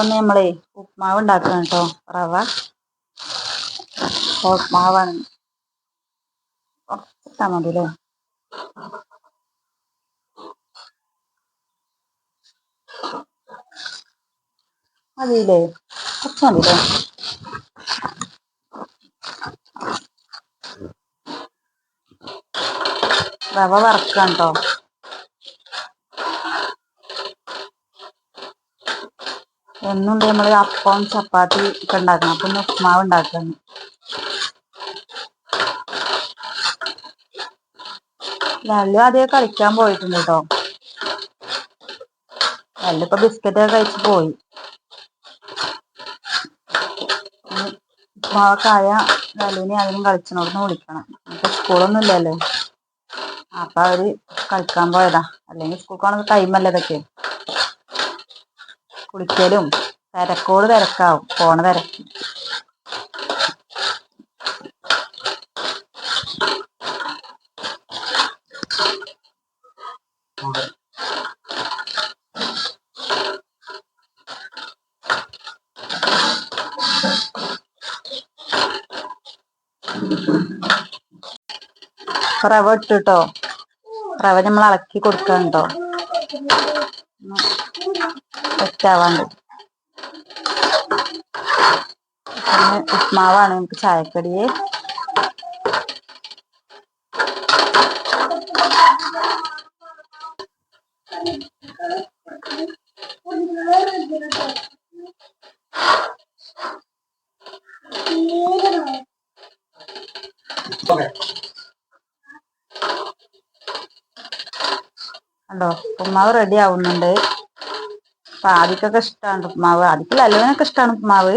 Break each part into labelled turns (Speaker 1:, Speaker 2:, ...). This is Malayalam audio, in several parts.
Speaker 1: അപ്പം നമ്മളെ ഉപ്മാവ് ഉണ്ടാക്കണം കേട്ടോ റവ ഉപ്മാവാണ്. കുറച്ചിട്ടാ മതി അല്ലേ മതിയില്ലേ? കുറച്ച് മതിയില്ലേ റവ വറക്കാം കേട്ടോ എന്നും നമ്മൾ അപ്പം ചപ്പാത്തി ഒക്കെ ഉണ്ടാക്കണം. അപ്പൊ ഉപ്പുമാവ് ഉണ്ടാക്കണം. നല്ല അതേ കളിക്കാൻ പോയിട്ടുണ്ട് കേട്ടോ ലല്ലു ഇപ്പൊ ബിസ്ക്കറ്റ് ഒക്കെ കഴിച്ച് പോയി. ഇനി നല്ലിനെ അതിനും കളിച്ചണോടന്ന് വിളിക്കണം. ഇപ്പൊ സ്കൂളൊന്നും ഇല്ലല്ലോ. അപ്പൊ അവർ കളിക്കാൻ പോയതാ. അല്ലെങ്കിൽ സ്കൂൾ കാണുന്ന ടൈമല്ലേ ഇതൊക്കെ. കുളിക്കലും തിരക്കോട് തിരക്കാവും പോണ തിരക്ക്. റവ ഇട്ടിട്ടോ? റവ നമ്മൾ ഇളക്കി കൊടുക്കാൻ കേട്ടോ സെറ്റാവാണ്ട് ഉപ്മാവാണ് നമുക്ക് ചായക്കടിയെ. കണ്ടോ? ഉപ്മാവ് റെഡി ആവുന്നുണ്ട്. അപ്പൊ ആദിക്കൊക്കെ ഇഷ്ടമാണ് ഉപ്മാവ്. ആദിക്ക് ലല്ലുവിനൊക്കെ ഇഷ്ടമാണ് ഉപ്മാവ്.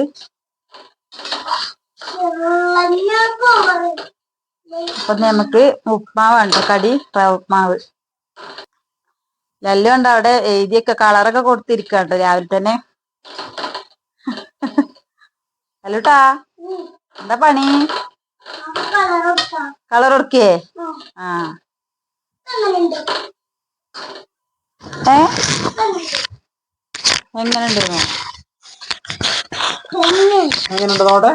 Speaker 1: അപ്പൊ നമുക്ക് ഉപ്മാവാണ് കടി ഉപ്പുമാവ് ഉപ്മാവ്. ലല്ലു ഉണ്ട് അവിടെ എഴുതിയൊക്കെ കളറൊക്കെ കൊടുത്തിരിക്കട്ടോ രാവിലെ തന്നെ. ലല്ലുട്ടാ എന്താ പണി? കളർ കൊടുക്കേ? ആ. ഏ? എങ്ങനെയുണ്ടെന്നോ
Speaker 2: എങ്ങനെയുണ്ട് നോട്ടെ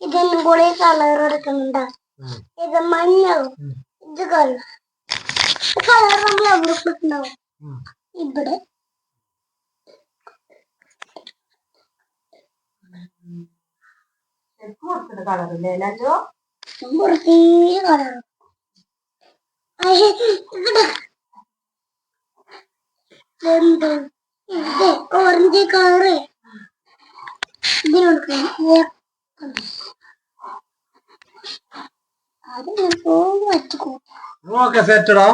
Speaker 3: ഇതൊന്നും കൂടി കളർ എടുക്കുന്നുണ്ട് ഇത് മഞ്ഞളും ഇത് കളർ കളർ നമ്മൾ എവിടെ കിട്ടുണ്ടാവും ഇവിടെ
Speaker 1: കളറില്ലേ ലല്ലു
Speaker 3: വൃത്തി കളർ എന്ത് ഇത് ഓറഞ്ച് കളറ്. ഇതിനൊടുക്കണം അത് ഞാൻ വച്ചുക്കോ
Speaker 2: ഓക്കെ സെറ്റടാ